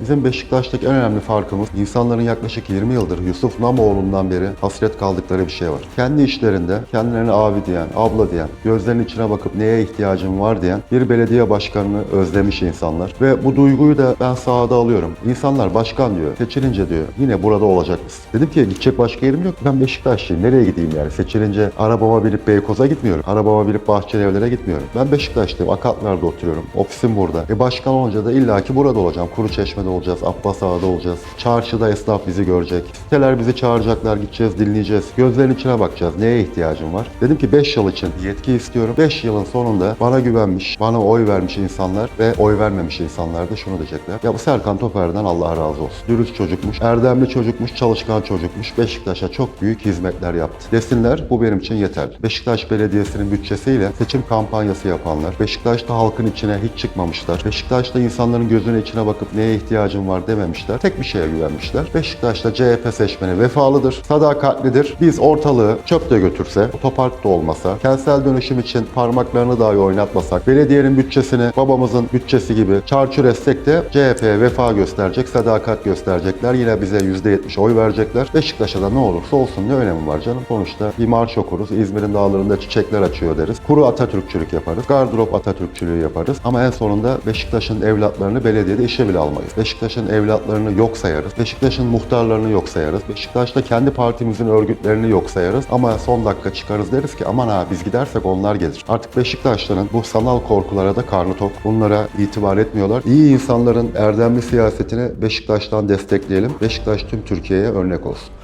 Bizim Beşiktaş'taki en önemli farkımız insanların yaklaşık 20 yıldır Yusuf Namoğlu'ndan beri hasret kaldıkları bir şey var. Kendi işlerinde kendilerine abi diyen, abla diyen, gözlerinin içine bakıp neye ihtiyacım var diyen bir belediye başkanını özlemiş insanlar. Ve bu duyguyu da ben sahada alıyorum. İnsanlar başkan diyor, seçilince diyor yine burada olacak mısın? Dedim ki gidecek başka yerim yok. Ben Beşiktaşlıyım. Nereye gideyim yani? Seçilince arabama binip Beykoz'a gitmiyorum. Arabama binip Bahçeli Evler'e gitmiyorum. Ben Beşiktaşlıyım. Akatlar'da oturuyorum. Ofisim burada. E başkan olunca da illaki burada olacağım. Kuruçeşme'de olacağız. Abbas Ağa'da olacağız. Çarşıda esnaf bizi görecek. Siteler bizi çağıracaklar. Gideceğiz, dinleyeceğiz. Gözlerinin içine bakacağız. Neye ihtiyacım var? Dedim ki 5 yıl için yetki istiyorum. 5 yılın sonunda bana güvenmiş, bana oy vermiş insanlar ve oy vermemiş insanlar da şunu diyecekler. Ya bu Serkan Toper'den Allah razı olsun. Dürüst çocukmuş, erdemli çocukmuş, çalışkan çocukmuş. Beşiktaş'a çok büyük hizmetler yaptı. Desinler bu benim için yeterli. Beşiktaş Belediyesi'nin bütçesiyle seçim kampanyası yapanlar, Beşiktaş'ta halkın içine hiç çıkmamışlar. Beşiktaş'ta insanların gözüne içine bakıp neye ihtiyacım var dememişler. Tek bir şeye güvenmişler. Beşiktaş'ta CHP seçmeni vefalıdır, sadakatlidir. Biz ortalığı çöp de götürse, otopark da olmasa, kentsel dönüşüm için parmaklarını dahi oynatmasak, belediyenin bütçesini babamızın bütçesi gibi çarçur etsek de CHP'ye vefa gösterecek, sadakat gösterecekler. Yine bize %70 oy verecekler. Beşiktaş'a da ne olursa olsun ne önemi var canım? Sonuçta bir marş okuruz. İzmir'in dağlarında çiçekler açıyor deriz. Kuru Atatürkçülük yaparız. Gardırop Atatürkçülüğü yaparız. Ama en sonunda Beşiktaş'ın evlatlarını belediyede işe bile almayız. Beşiktaş'ın evlatlarını yok sayarız. Beşiktaş'ın muhtarlarını yok sayarız. Beşiktaş'ta kendi partimizin örgütlerini yok sayarız. Ama son dakika çıkarız deriz ki aman ha biz gidersek onlar gelir. Artık Beşiktaşlı'nın bu sanal korkulara da karnı tok. Bunlara itibar etmiyorlar. İyi insanların erdemli siyasetini Beşiktaş'tan destekleyelim. Beşiktaş tüm Türkiye'ye örnek olsun.